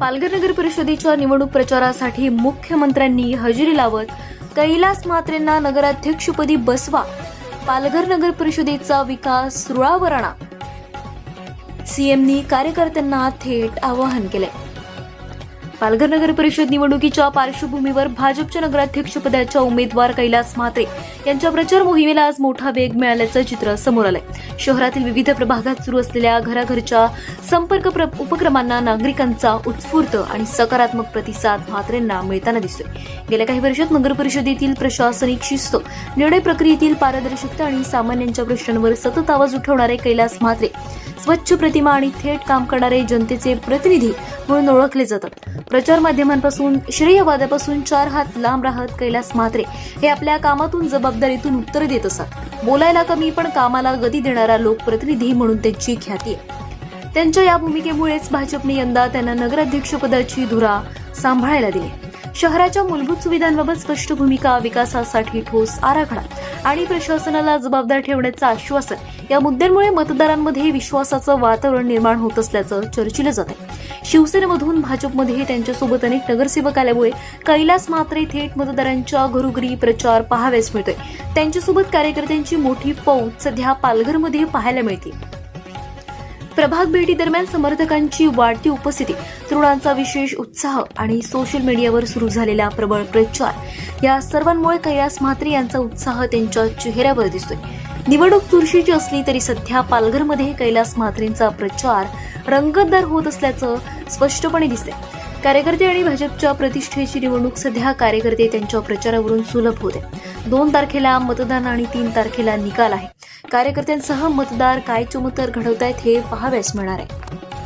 पालघर नगर परिषदेच्या निवडणूक प्रचारासाठी मुख्यमंत्र्यांनी हजेरी लावत कैलास मात्रेंना नगराध्यक्षपदी बसवा पालघर नगर परिषदेचा विकास रुळावर आणा. सीएमनी कार्यकर्त्यांना थेट आवाहन केलंय. पालघर नगर परिषद निवडणुकीच्या पार्श्वभूमीवर भाजपच्या नगराध्यक्षपदाच्या उमेदवार कैलास म्हात्रे यांच्या प्रचार मोहिमेला आज मोठा वेग मिळाल्याचं चित्र समोर आलंय. शहरातील विविध प्रभागात सुरू असलेल्या घराघरच्या संपर्क प्र- उपक्रमांना नागरिकांचा उत्स्फूर्त आणि सकारात्मक प्रतिसाद म्हात्रेंना मिळताना दिसतोय. गेल्या काही वर्षात नगर परिषदेतील प्रशासनिक शिस्त निर्णय प्रक्रियेतील पारदर्शकता आणि सामान्यांच्या प्रश्नांवर सतत आवाज उठवणारे कैलास म्हात्रे स्वच्छ प्रतिमा आणि थेट काम करणारे जनतेचे प्रतिनिधी म्हणून ओळखले जातात. प्रचार माध्यमांपासून श्रेयवादापासून चार हात लांब राहत कैलास म्हात्रे हे आपल्या कामातून जबाबदारीतून उत्तर देत असतात. बोलायला कमी पण कामाला गती देणारा लोकप्रतिनिधी म्हणून त्यांची ख्याती आहे. त्यांच्या या भूमिकेमुळेच भाजपने यंदा त्यांना नगराध्यक्षपदाची धुरा सांभाळायला दिली. शहराच्या मूलभूत सुविधांबाबत स्पष्ट भूमिका विकासासाठी ठोस आराखडा. आणि प्रशासनाला जबाबदार ठेवण्याचं आश्वासन. या मुद्द्यांमुळे मतदारांमध्ये विश्वासाचं वातावरण निर्माण होत असल्याचं चर्चिलं जात आहे शिवसेनेमधून भाजपमध्ये त्यांच्यासोबत अनेक नगरसेवक आल्यामुळे कैलास मात्रे थेट मतदारांच्या घरोघरी प्रचार पाहाव्यास मिळतोय. त्यांच्यासोबत कार्यकर्त्यांची मोठी फौज सध्या पालघरमध्ये पाहायला मिळते. प्रभाग भेटी दरम्यान समर्थकांची वाढती उपस्थिती तरुणांचा विशेष उत्साह आणि सोशल मीडियावर सुरू झालेला प्रबळ प्रचार या सर्वांमुळे कैलास म्हात्रे यांचा उत्साह त्यांच्या चेहऱ्यावर दिसतोय. निवडणूक चुरशीची असली तरी सध्या पालघरमध्ये कैलास म्हात्रेंचा प्रचार रंगतदार होत असल्याचं स्पष्टपणे दिसते कार्यकर्ते आणि भाजपच्या प्रतिष्ठेची निवडणूक सध्या कार्यकर्ते त्यांच्या प्रचारावरून सुलभ होते दोन तारखेला मतदान आणि तीन तारखेला निकाल आहे. कार्यकर्त्यांसह मतदार काय चमत्कार घडवतायत हे पाहाव्यास मिळणार आहे.